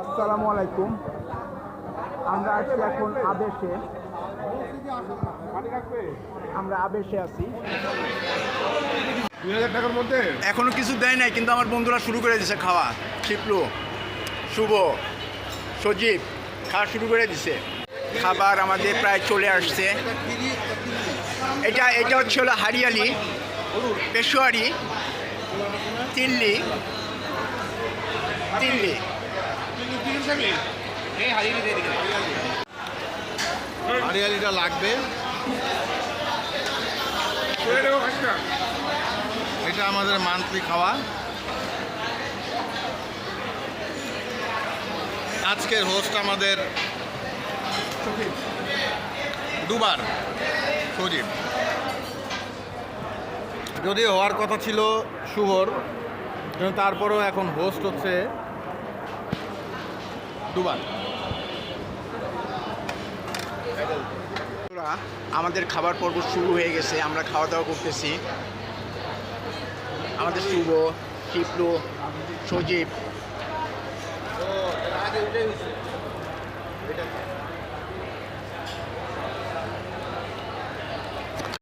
আসসালামু আলাইকুম। আমরা আছি এখন আবেশে। আমরা আবেশে আছি। দুই হাজার টাকার মধ্যে? এখনও কিছু দেয় নাই কিন্তু আমার বন্ধুরা শুরু করে দিছে খাওয়া। শিপলু শুভ সজীব খাওয়া শুরু করে দিছে। খাবার আমাদের প্রায় চলে আসছে। এটা এটা হচ্ছে হলো হারিয়ালি পেশোয়ারি তিল্লি তিল্লি। হারিয়ালিটা লাগবে। এটা আমাদের মান্থলি খাওয়া। আজকের হোস্ট আমাদের দুবার সজীব। যদিও হওয়ার কথা ছিল শুভর কিন্তু তারপরেও এখন হোস্ট হচ্ছে দুবার। আমাদের খাবার পর্ব শুরু হয়ে গেছে, আমরা খাওয়া দাওয়া করতেছি। আমাদের শুভ টিপলু সজীব।